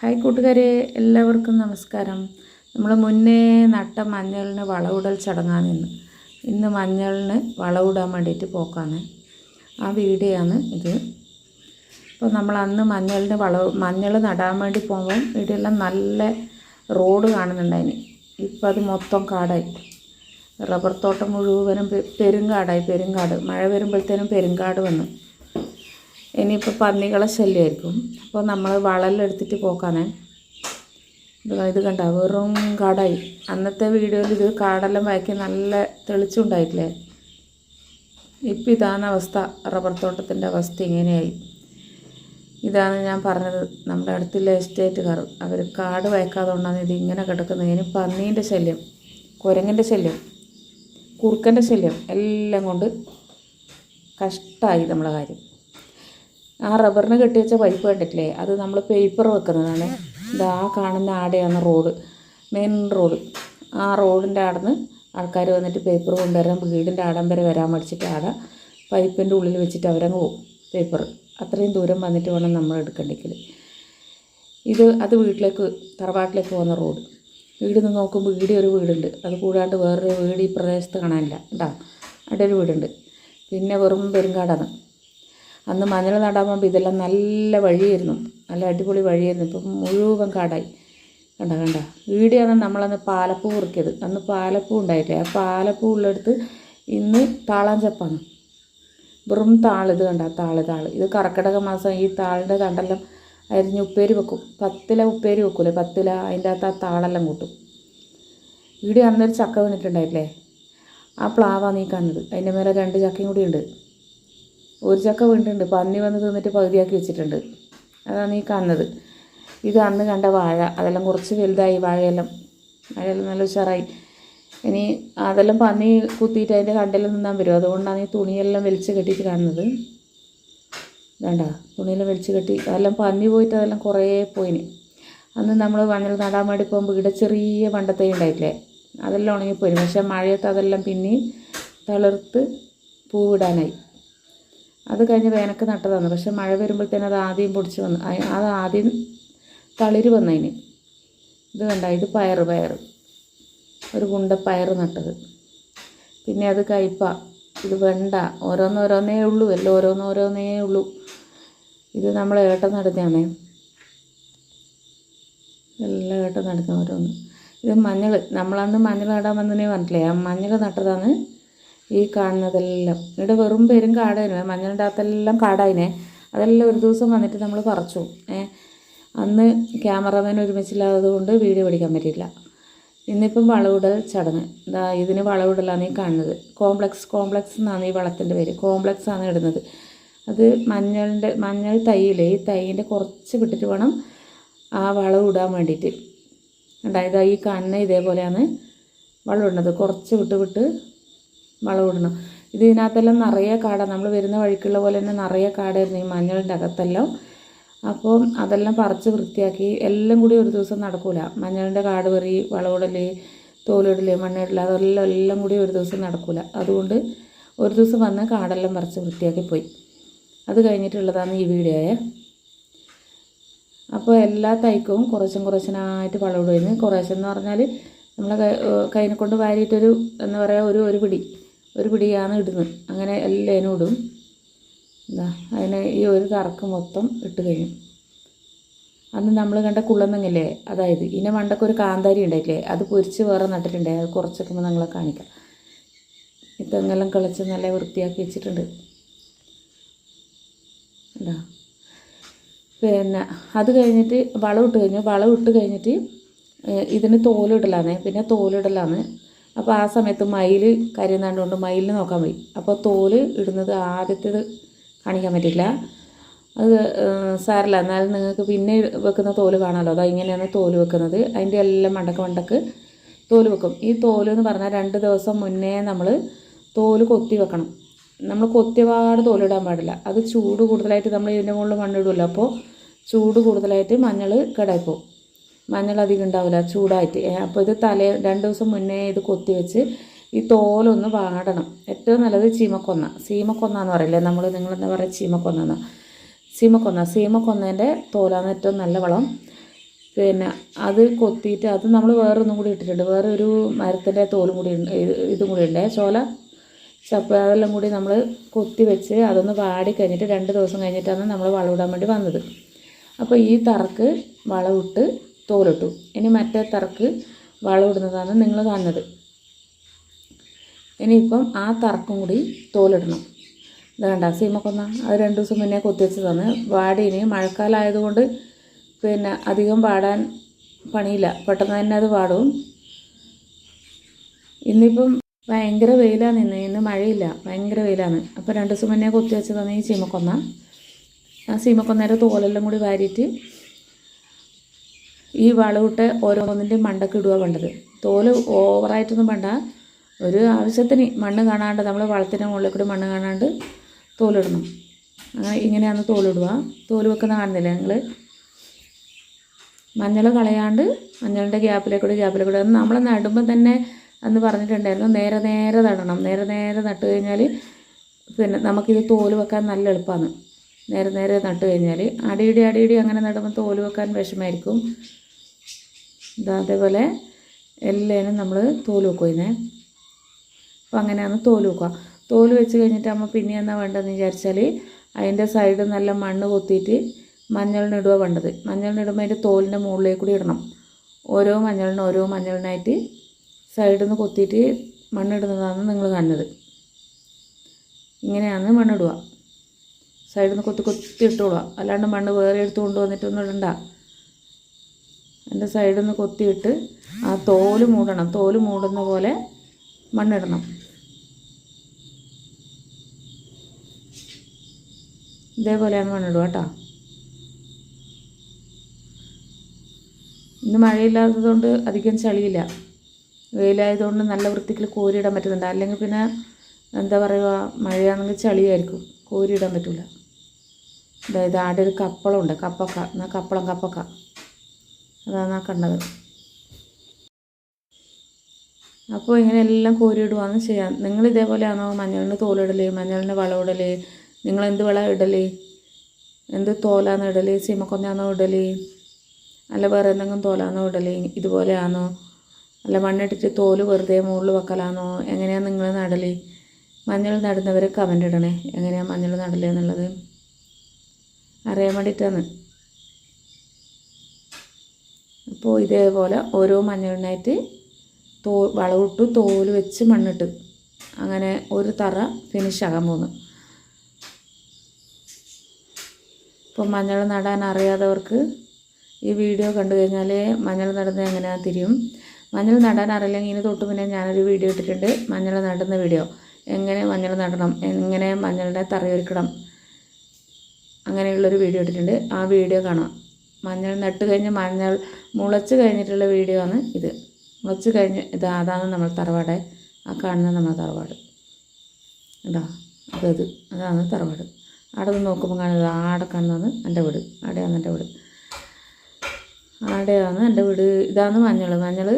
Hi കൂട്ടുകാരെ എല്ലാവർക്കും നമസ്കാരം. നമ്മൾ മുന്നേ നട്ട മഞ്ഞളിന് വളവിടൽ ചടങ്ങാണ് ഇന്ന്. ഇന്ന് മഞ്ഞളിന് വളവിടാൻ വേണ്ടിയിട്ട് പോക്കാണ്. ആ വീഡിയോയാണ് ഇത്. അപ്പോൾ നമ്മൾ അന്ന് മഞ്ഞളിന് വളവ് മഞ്ഞൾ നടാൻ വേണ്ടി പോകുമ്പോൾ ഇവിടെയെല്ലാം നല്ല റോഡ് കാണുന്നുണ്ടായിന്. ഇപ്പം അത് മൊത്തം കാടായി. റബ്ബർ തോട്ടം മുഴുവനും പെരുങ്കാടായി പെരുങ്കാട് മഴ വരുമ്പോഴത്തേനും പെരുങ്കാട് വന്നു. ഇനിയിപ്പോൾ പന്നികളെ ശല്യമായിരിക്കും. അപ്പോൾ നമ്മൾ വളലെടുത്തിട്ട് പോക്കാനേ ഇത് കണ്ട വെറും കാടായി. അന്നത്തെ വീഡിയോയിൽ ഇത് കാടെല്ലാം വായിക്കി നല്ല തെളിച്ചുണ്ടായിട്ടില്ലേ ഇപ്പം ഇതാണ് അവസ്ഥ. റബ്ബർ തോട്ടത്തിന്റെ അവസ്ഥ ഇങ്ങനെയായി. ഇതാണ് ഞാൻ പറഞ്ഞത്. നമ്മുടെ അടുത്തുള്ള എസ്റ്റേറ്റുകാർ. അവർ കാട് വയക്കാതുകൊണ്ടാണ് ഇത് ഇങ്ങനെ കിടക്കുന്നത്. ഇനി പന്നീന്റെ ശല്യം കുരങ്ങന്റെ ശല്യം കുറുക്കന്റെ ശല്യം എല്ലാം കൊണ്ട് കഷ്ടമായി നമ്മളെ കാര്യം. ആ റബ്ബറിന് കെട്ടി വെച്ച പൈപ്പ് കണ്ടിട്ടില്ലേ? അത് നമ്മൾ പേപ്പർ വെക്കുന്നതാണ്. ഇതാ കാണുന്ന ആടെയാണ് റോഡ്. മെയിൻ റോഡ് ആ റോഡിന്റെ ആടന്ന് ആൾക്കാർ വന്നിട്ട് പേപ്പർ കൊണ്ടുവരാൻ വീടിന്റെ ആടം വരെ വരാൻ മടിച്ചിട്ട് ആടെ പൈപ്പിന്റെ ഉള്ളിൽ വെച്ചിട്ട് അവരങ്ങ് പോകും പേപ്പർ അത്രയും ദൂരം വന്നിട്ട് വേണം നമ്മൾ എടുക്കണ്ടെങ്കിൽ ഇത് അത് വീട്ടിലേക്ക് തറവാട്ടിലേക്ക് പോകുന്ന റോഡ്. വീട് നിന്ന് നോക്കുമ്പോൾ ഇവിടെ ഒരു വീടുണ്ട്. അത് കൂടാണ്ട് വേറൊരു വീട് ഈ പ്രദേശത്ത് കാണാനില്ല. കേട്ടോ അവിടെ ഒരു വീടുണ്ട്. പിന്നെ വെറും പെരുങ്കാടാണ്. അന്ന് മഞ്ഞൾ നടാൻ പോകുമ്പോൾ ഇതെല്ലാം നല്ല വഴിയായിരുന്നു. നല്ല അടിപൊളി വഴിയായിരുന്നു. ഇപ്പം മുഴുവൻ കാടായി. കണ്ട കണ്ട? വീടിയാണ് നമ്മളന്ന് പാലപ്പൂ കുറിക്കിയത് അന്ന് പാലപ്പൂ ഉണ്ടായില്ലേ? ആ പാലപ്പൂ ഉള്ളെടുത്ത് ഇന്ന് താളാഞ്ചപ്പാണ് വെറും താളിത് കണ്ട? താൾ താൾ. ഇത് കർക്കിടക മാസം ഈ താളിന്റെ തണ്ടെല്ലാം അരിഞ്ഞ് ഉപ്പേരി വെക്കും. പത്തില ഉപ്പേരി വെക്കൂലേ? പത്തില അതിന്റെ അകത്ത് ആ താളെല്ലാം കൂട്ടും. ഇവിടെ അന്നൊരു ചക്ക വീണിട്ടുണ്ടായില്ലേ ആ പ്ലാവാണ് നീ കാണുന്നത്. അതിന്റെ മേലെ രണ്ട് ചക്കയും കൂടി ഉണ്ട്. ഒരു ചക്ക വീണ്ടുണ്ട് പന്നി വന്ന് തിന്നിട്ട് പകുതിയാക്കി വെച്ചിട്ടുണ്ട്. അതാണ് ഈ കാണുന്നത് ഇത് അന്ന് കണ്ട വാഴ. അതെല്ലാം കുറച്ച് വലുതായി. വാഴയെല്ലാം വാഴയെല്ലാം നല്ല ഉഷാറായി. ഇനി അതെല്ലാം പന്നി കുത്തിയിട്ട് അതിന്റെ കണ്ടെല്ലാം നിന്നാൻ വരും. അതുകൊണ്ടാണ് ഈ തുണിയെല്ലാം വലിച്ച് കെട്ടിയിട്ട് കാണുന്നത്. വേണ്ട തുണിയെല്ലാം വലിച്ച് കെട്ടി. അതെല്ലാം പന്നി പോയിട്ട് അതെല്ലാം കുറേ പോയിന് അന്ന് നമ്മൾ മണ്ണിൽ നടാൻ വേണ്ടി പോകുമ്പോൾ ഇവിടെ ചെറിയ വണ്ടത്തൈ ഉണ്ടായിട്ടില്ലേ? അതെല്ലാം ഉണങ്ങിപ്പോയി. പക്ഷേ മഴയത്ത് അതെല്ലാം പിന്നെയും തളിർത്ത് പൂവിടാനായി. അത് കഴിഞ്ഞ് വേനക്ക് നട്ടതാണ് പക്ഷെ മഴ വരുമ്പോഴത്തേനും അത് ആദ്യം പൊടിച്ച് വന്നു. അത് ആദ്യം തളിര് വന്നതിന്. ഇത് കണ്ട ഇത് പയർ പയറ്. ഒരു കുണ്ട പയർ നട്ടത്. പിന്നെ അത് കയ്പ ഇത് വെണ്ട ഓരോന്നോരോന്നേ ഉള്ളൂ. എല്ലാം ഓരോന്നോരോന്നേ ഉള്ളൂ. ഇത് നമ്മൾ ഏട്ടം നടത്തിയാണ് എല്ലാം ഏട്ടം നടത്തുന്ന ഓരോന്ന്. ഇത് മഞ്ഞൾ. നമ്മളന്ന് മഞ്ഞൾ നടാൻ വന്നതിനെ പറഞ്ഞില്ലേ ആ മഞ്ഞൾ നട്ടതാണ് ഈ കാണുന്നതെല്ലാം. ഇവിടെ വെറും പേരും കാടായിരുന്നു മഞ്ഞളിന്റെ അകത്തെല്ലാം കാടായിനെ. അതെല്ലാം ഒരു ദിവസം വന്നിട്ട് നമ്മൾ പറിച്ചു. അന്ന് ക്യാമറമാൻ ഒരുമിച്ചില്ലാത്തതുകൊണ്ട് വീഡിയോ പിടിക്കാൻ പറ്റിയില്ല. ഇന്നിപ്പം വളവിടൽ ചടങ്ങ്. ഇതാ ഇതിന് വളവിടലാണ് ഈ കാണുന്നത്. കോംപ്ലക്സ് കോംപ്ലക്സ് എന്നാണ് ഈ വളത്തിന്റെ പേര്. കോംപ്ലക്സ് ആണ് ഇടുന്നത്. അത് മഞ്ഞളിന്റെ മഞ്ഞൾ തൈയില്ലേ? ഈ തൈന്റെ കുറച്ച് വിട്ടിട്ട് വേണം ആ വളം ഇടാൻ വേണ്ടിയിട്ട്. ഉണ്ടായത് ഈ കണ്ണ് ഇതേപോലെയാണ് വളം ഇടുന്നത്. കുറച്ച് വിട്ട് വിട്ട് വളം ഇടണം. ഇത് ഇതിനകത്തെല്ലാം നിറയെ കാട. നമ്മൾ വരുന്ന വഴിക്കുള്ള പോലെ തന്നെ നിറയെ കാടായിരുന്നു ഈ മഞ്ഞളിന്റെ അകത്തെല്ലാം. അപ്പോൾ അതെല്ലാം പറിച്ച് വൃത്തിയാക്കി. എല്ലാം കൂടി ഒരു ദിവസം നടക്കൂല. മഞ്ഞളിന്റെ കാട് പറി വളവിടൽ തോലിടൽ മണ്ണിടൽ അതെല്ലാം എല്ലാം കൂടി ഒരു ദിവസം നടക്കൂല. അതുകൊണ്ട് ഒരു ദിവസം വന്ന് കാടെല്ലാം പറിച്ച് വൃത്തിയാക്കി പോയി. അത് കഴിഞ്ഞിട്ടുള്ളതാണ് ഈ വീഡിയോയെ. അപ്പോൾ എല്ലാ തൈക്കും കുറച്ചും കുറച്ചിനായിട്ട് വളമിടുമായിരുന്നു കുറേശ്ശെന്ന് പറഞ്ഞാൽ നമ്മളെ കൈ കൈനെ കൊണ്ട് വാരിയിട്ടൊരു എന്താ പറയുക ഒരു ഒരു പിടി. ഒരു പിടിയാണ് ഇടുന്നത്. അങ്ങനെ എല്ലാം ഇടും എന്താ അതിനെ ഈ ഒരു കറക്ക് മൊത്തം ഇട്ട് കഴിയും അന്ന് നമ്മൾ കണ്ട കുള്ളന്നെങ്ങില്ലേ അതായത് ഇനി മണ്ടക്ക് ഒരു കാന്താരി ഉണ്ടായില്ലേ അത് പൊരിച്ച് വേറെ നട്ടിട്ടുണ്ടേ അത് കുറച്ചൊക്കെ നിങ്ങളെ കാണിക്കാം. ഈ തെങ്ങെല്ലാം കിളച്ച് നല്ല വൃത്തിയാക്കി വെച്ചിട്ടുണ്ട്. എന്താ പിന്നെ അത് കഴിഞ്ഞിട്ട് വളം ഇട്ട് കഴിഞ്ഞു. വളം ഇട്ട് കഴിഞ്ഞിട്ട് ഇതിന് തോലിടലാണ് പിന്നെ തോലിടലാണ് അപ്പോൾ ആ സമയത്ത് മയിൽ കരുന്നാണ്ട് കൊണ്ട് മയിലിന് നോക്കാൻ പോയി. അപ്പോൾ തോൽ ഇടുന്നത് ആദ്യത്തേത് കാണിക്കാൻ പറ്റില്ല അത് സാരല്ല. എന്നാലും നിങ്ങൾക്ക് പിന്നെ വെക്കുന്ന തോൽ കാണാമല്ലോ അതാ ഇങ്ങനെയാണ് തോൽ വെക്കുന്നത്. അതിന്റെ എല്ലാം മണ്ടക്ക് മണ്ടക്ക് തോൽ വെക്കും. ഈ തോൽ എന്ന് പറഞ്ഞാൽ രണ്ട് ദിവസം മുന്നേ നമ്മൾ തോൽ കൊത്തി വെക്കണം. നമ്മൾ കൊത്തിയപാട് തോലിടാൻ പാടില്ല. അത് ചൂട് കൂടുതലായിട്ട് നമ്മൾ ഇതിന്റെ മുകളിൽ മണ്ണിടുമല്ലോ അപ്പോൾ ചൂട് കൂടുതലായിട്ട് മഞ്ഞൾ കേടായിപ്പോവും മഞ്ഞൾ അധികം ഉണ്ടാവില്ല ചൂടായിട്ട്. അപ്പോൾ ഇത് തലേ രണ്ട് ദിവസം മുന്നേ ഇത് കൊത്തി വെച്ച് ഈ തോലൊന്ന് വാടണം. ഏറ്റവും നല്ലത് ചീമക്കൊന്ന. സീമക്കൊന്ന എന്ന് പറയില്ലേ? നമ്മൾ നിങ്ങൾ എന്താ പറയുക ചീമക്കൊന്ന. സീമക്കൊന്ന സീമക്കൊന്നേന്റെ തോലാണ് ഏറ്റവും നല്ല വളം. പിന്നെ അത് കൊത്തിയിട്ട് അത് നമ്മൾ വേറൊന്നും കൂടി ഇട്ടിട്ടുണ്ട്. വേറെ ഒരു മരത്തിന്റെ തോലും കൂടി ഇതും കൂടി ഉണ്ട്. ചോല ചപ്പ അതെല്ലാം കൂടി നമ്മൾ കൊത്തി വെച്ച് അതൊന്ന് വാടി കഴിഞ്ഞിട്ട് രണ്ട് ദിവസം കഴിഞ്ഞിട്ടാണ് നമ്മൾ വളമിടാൻ വേണ്ടി വന്നത്. അപ്പോൾ ഈ തറക്ക് വളമിട്ട് തോലിട്ടു. ഇനി മറ്റേ തറക്ക് വളമിടുന്നതാണ് നിങ്ങൾ കാണുന്നത്. ഇനിയിപ്പം ആ തറക്കും കൂടി തോലിടണം. വേണ്ട സീമക്കൊന്ന അത് രണ്ട് ദിവസം മുന്നേ കൊത്തിവെച്ചതാണ് വാടി ഇനി മഴക്കാലമായതുകൊണ്ട് പിന്നെ അധികം പാടാൻ പണിയില്ല. പെട്ടെന്ന് തന്നെ അത് പാടും ഇന്നിപ്പം ഭയങ്കര വെയിലാണ് ഇന്ന്. ഇന്ന് മഴയില്ല. ഭയങ്കര വെയിലാണ്. അപ്പോൾ രണ്ട് ദിവസം മുന്നേ കൊത്തി വെച്ചതാണ് ഈ ചീമക്കൊന്ന ആ ചീമക്കൊന്നേരെ തോലെല്ലാം കൂടി വാരിയിട്ട് ഈ വളവിട്ട് ഓരോന്നിന്റെയും മണ്ടൊക്കെ ഇടുക വേണ്ടത്. തോൽ ഓവറായിട്ടൊന്നും വേണ്ട. ഒരു ആവശ്യത്തിന് മണ്ണ് കാണാണ്ട് നമ്മൾ വളത്തിന്റെ മുകളിൽ കൂടി മണ്ണ് കാണാണ്ട് തോലിടണം അങ്ങനെ ഇങ്ങനെയാണ് തോലിടുക തോൽ വെക്കുന്ന കാണുന്നില്ല ഞങ്ങൾ മഞ്ഞൾ കളയാണ്ട് മഞ്ഞളിന്റെ ഗ്യാപ്പിലേക്കൂടി ഗ്യാപ്പിലേക്കൂടി അത് നമ്മൾ നടുമ്പോൾ തന്നെ അന്ന് പറഞ്ഞിട്ടുണ്ടായിരുന്നു നേരെ നേരെ നടണം. നേരെ നേരെ നട്ട് കഴിഞ്ഞാൽ പിന്നെ നമുക്കിത് തോൽ വെക്കാൻ നല്ല എളുപ്പമാണ് നേരെ നേരെ നട്ട് കഴിഞ്ഞാൽ അടിയിടി അടിയിടി അങ്ങനെ നടുമ്പോൾ തോൽ വെക്കാൻ വിഷമായിരിക്കും ഇതാ അതേപോലെ എല്ലാനും നമ്മൾ തോൽ വെക്കുന്നേ അപ്പോൾ അങ്ങനെയാണ് തോൽ വെക്കുക. തോൽ വെച്ച് കഴിഞ്ഞിട്ട് നമ്മൾ പിന്നെ എന്നാ വേണ്ടതെന്ന് വിചാരിച്ചാൽ അതിന്റെ സൈഡ് നല്ല മണ്ണ് കൊത്തിയിട്ട് മഞ്ഞളിനിടുക വേണ്ടത്. മഞ്ഞളിനിടുമ്പോൾ അതിന്റെ തോലിന്റെ മുകളിലേക്ക് കൂടി ഇടണം. ഓരോ മഞ്ഞളിനും ഓരോ മഞ്ഞളിനായിട്ട് സൈഡിൽ നിന്ന് കൊത്തിയിട്ട് മണ്ണിടുന്നതാണ് നിങ്ങൾ കാണുന്നത്. ഇങ്ങനെയാണ് മണ്ണിടുക സൈഡിൽ നിന്ന് കൊത്തി കൊത്തി ഇട്ടോളുക. അല്ലാണ്ട് മണ്ണ് വേറെ എടുത്ത് കൊണ്ടുവന്നിട്ടൊന്നും ഇടണ്ട. എന്റെ സൈഡിൽ നിന്ന് കൊത്തിയിട്ട് ആ തോൽ മൂടണം. തോൽ മൂടുന്ന പോലെ മണ്ണിടണം. ഇതേപോലെയാണ് മണ്ണിടുക കേട്ടോ. ഇന്ന് മഴയില്ലാത്തതുകൊണ്ട് അധികം ചളിയില്ല. വെയിലായതുകൊണ്ട് നല്ല വൃത്തിക്ക് കോരിയിടാൻ പറ്റുന്നുണ്ട്. അല്ലെങ്കിൽ പിന്നെ എന്താ പറയുക മഴയാണെങ്കിൽ ചളിയായിരിക്കും. കോരിയിടാൻ പറ്റില്ല അതായത് ആടെ ഒരു കപ്പളമുണ്ട്. കപ്പക്ക. എന്നാൽ കപ്പളം കപ്പക്ക. അതാണ് ആ കണ്ടത്. അപ്പോൾ ഇങ്ങനെയെല്ലാം കോരിയിടുവാന്ന് ചെയ്യാം. നിങ്ങൾ ഇതേപോലെയാണോ മഞ്ഞളിന് തോലിടൽ മഞ്ഞളിന് വളമിടൽ നിങ്ങൾ എന്ത് വളം ഇടൽ എന്ത് തോലാണോ ഇടൽ സീമക്കൊന്നാണോ ഇടൽ അല്ല വേറെ എന്തെങ്കിലും തോലാണോ ഇടൽ ഇതുപോലെയാണോ? അല്ല മണ്ണിട്ടിട്ട് തോൽ വെറുതെ മുകളിൽ വെക്കലാണോ? എങ്ങനെയാണ് നിങ്ങൾ നടൽ മഞ്ഞൾ നടുന്നവർ കമന്റ് ഇടണേ. എങ്ങനെയാണ് മഞ്ഞൾ നടൽ എന്നുള്ളത്? അറിയാൻ വേണ്ടിയിട്ടാണ്. അപ്പോൾ ഇതേപോലെ ഓരോ മഞ്ഞളിനായിട്ട് തോ വളവിട്ട് തോൽ വെച്ച് മണ്ണിട്ട്. അങ്ങനെ ഒരു തറ ഫിനിഷ് ആകാൻ പോകുന്നു ഇപ്പം മഞ്ഞൾ നടാൻ അറിയാത്തവർക്ക് ഈ വീഡിയോ കണ്ടു കഴിഞ്ഞാൽ മഞ്ഞൾ നടുന്നത് എങ്ങനെയാണ് തിരിയും. മഞ്ഞൾ നടാൻ അറിയില്ലെങ്കിൽ ഇതിന് തൊട്ട് മുന്നേ ഞാനൊരു വീഡിയോ ഇട്ടിട്ടുണ്ട്. മഞ്ഞൾ നടുന്ന വീഡിയോ. എങ്ങനെ മഞ്ഞൾ നടണം? എങ്ങനെ മഞ്ഞളുടെ തറയൊരുക്കണം? അങ്ങനെയുള്ളൊരു വീഡിയോ ഇട്ടിട്ടുണ്ട്. ആ വീഡിയോ കാണാം. മഞ്ഞൾ നട്ട് കഴിഞ്ഞ് മഞ്ഞൾ മുളച്ച് കഴിഞ്ഞിട്ടുള്ള വീഡിയോ ആണ് ഇത്. മുളച്ച് കഴിഞ്ഞ് ഇത് അതാണ് നമ്മൾ തറവാട്. ആ കാണുന്ന നമ്മൾ തറവാട്. കേട്ടോ അതത് അതാണ് തറവാട്. അവിടെ നിന്ന് നോക്കുമ്പോൾ കാണുന്നത് ആടെ കാണുന്നത് എന്റെ വീട്. അവിടെയാണ് എന്റെ വീട്. ആടെയാണ് എന്റെ വീട്. ഇതാണ് മഞ്ഞൾ. മഞ്ഞൾ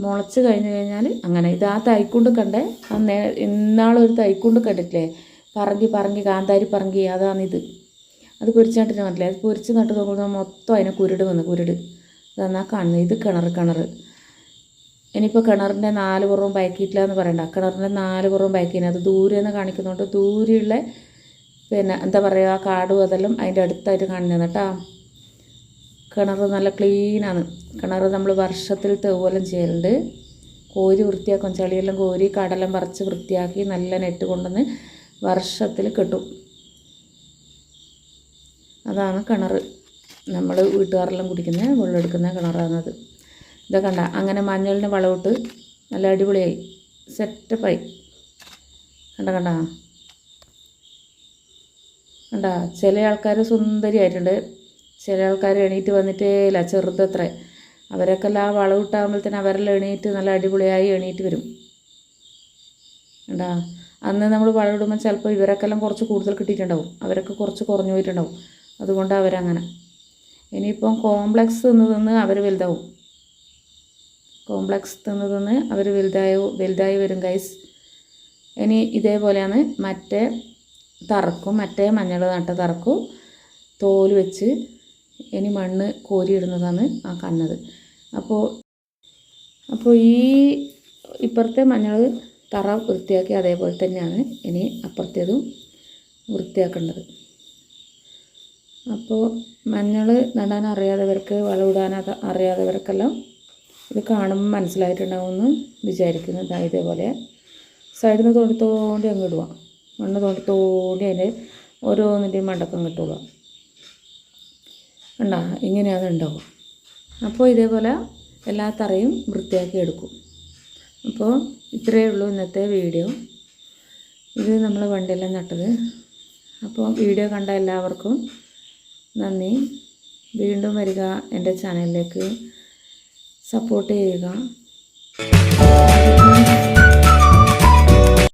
മുളച്ച് കഴിഞ്ഞ് കഴിഞ്ഞാൽ അങ്ങനെ. ഇത് ആ തൈക്കുണ്ട് കണ്ടേ? അന്നേ ഇന്നാളൊരു തൈക്കുണ്ട് കണ്ടിട്ടില്ലേ? പറങ്കി പറങ്കി കാന്താരി പറങ്കി. അതാണിത് അത് പൊരിച്ച് നട്ടിട്ട് മനസ്സിലായി അത് പൊരിച്ച് നട്ട് നോക്കുമ്പോൾ മൊത്തം അതിനെ കുരുട് വന്ന് കുരുട്. ഇതെന്നാ കാണുന്നത് ഇത് കിണർ കിണർ. ഇനിയിപ്പോൾ കിണറിന്റെ നാല് പുറവും ബയക്കിയിട്ടില്ല എന്ന് പറയണ്ട. കിണറിന്റെ നാല് പുറവും ബയക്കിന് അത് ദൂരെ നിന്ന് കാണിക്കുന്നുണ്ട് ദൂരെയുള്ള പിന്നെ എന്താ പറയുക ആ കാടും അതെല്ലാം അതിന്റെ അടുത്തായിട്ട് കാണുന്നത് കേട്ടോ കിണർ നല്ല ക്ലീനാണ്. കിണർ നമ്മൾ വർഷത്തിൽ തേവലം ചെയ്യലുണ്ട്. കോരി വൃത്തിയാക്കും. ചളിയെല്ലാം കോരി കടലം പറിച്ച് വൃത്തിയാക്കി നല്ല നെറ്റ് കൊണ്ടുവന്ന് വർഷത്തിൽ കെട്ടും. അതാണ് കിണർ നമ്മൾ വീട്ടുകാരെല്ലാം കുടിക്കുന്ന വെള്ളം എടുക്കുന്ന കിണറാണത് ഇതാ കണ്ട അങ്ങനെ മഞ്ഞളിന് വളമിട്ട് നല്ല അടിപൊളിയായി. സെറ്റപ്പായി. കണ്ട കണ്ട. കണ്ട ചില ആൾക്കാർ സുന്ദരിയായിട്ടുണ്ട്. ചില ആൾക്കാർ എണീറ്റ് വന്നിട്ടേ ഇല്ല ചെറുതത്ര. അവരൊക്കെ എല്ലാം വളവിട്ടാകുമ്പോഴത്തേന് അവരെല്ലാം എണീറ്റ് നല്ല അടിപൊളിയായി എണീറ്റ് വരും. കണ്ടാ? അന്ന് നമ്മൾ വളമിടുമ്പോൾ ചിലപ്പോൾ ഇവരൊക്കെ എല്ലാം കുറച്ച് കൂടുതൽ കിട്ടിയിട്ടുണ്ടാവും. അവരൊക്കെ കുറച്ച് കുറഞ്ഞു പോയിട്ടുണ്ടാവും. അതുകൊണ്ട് അവരങ്ങനെ. ഇനിയിപ്പം കോംപ്ലക്സ് തിന്ന് തിന്ന് അവർ വലുതാവും. കോംപ്ലക്സ് തിന്ന് തിന്ന് അവർ വലുതായി വലുതായി വരും ഗൈസ് ഇനി ഇതേപോലെയാണ് മറ്റേ തറക്കും മറ്റേ മഞ്ഞൾ നട്ട തറക്കും. തോൽ വെച്ച് ഇനി മണ്ണ് കോരിയിടുന്നതാണ് ആ കണ്ണത് അപ്പോൾ അപ്പോൾ ഈ ഇപ്പുറത്തെ മഞ്ഞൾ തറ വൃത്തിയാക്കി അതേപോലെ തന്നെയാണ് ഇനി അപ്പുറത്തേതും വൃത്തിയാക്കേണ്ടത്. അപ്പോൾ മഞ്ഞൾ നടാൻ അറിയാത്തവർക്ക് വളമിടാൻ അറിയാത്തവർക്കെല്ലാം ഇത് കാണുമ്പോൾ മനസ്സിലായിട്ടുണ്ടാവുമെന്ന് വിചാരിക്കുന്നു. ഇതാ ഇതേപോലെ. സൈഡിൽ നിന്ന് തോണ്ടി അങ്ങ് ഇടുക. മണ്ണ് തോണ്ടി അതിന്റെ ഓരോന്നിന്റെയും മണ്ടക്കം കിട്ടുക ഉണ്ടാ ഇങ്ങനെയാണ് ഉണ്ടാവുക അപ്പോൾ ഇതേപോലെ എല്ലാ തറയും വൃത്തിയാക്കി എടുക്കും. അപ്പോൾ ഇത്രയേ ഉള്ളൂ ഇന്നത്തെ വീഡിയോ. ഇത് നമ്മൾ വണ്ടിയെല്ലാം നട്ടത്. അപ്പോൾ വീഡിയോ കണ്ട എല്ലാവർക്കും നന്ദി. വീണ്ടും വരിക എന്റെ ചാനലിലേക്ക്. സപ്പോർട്ട് ചെയ്യുക.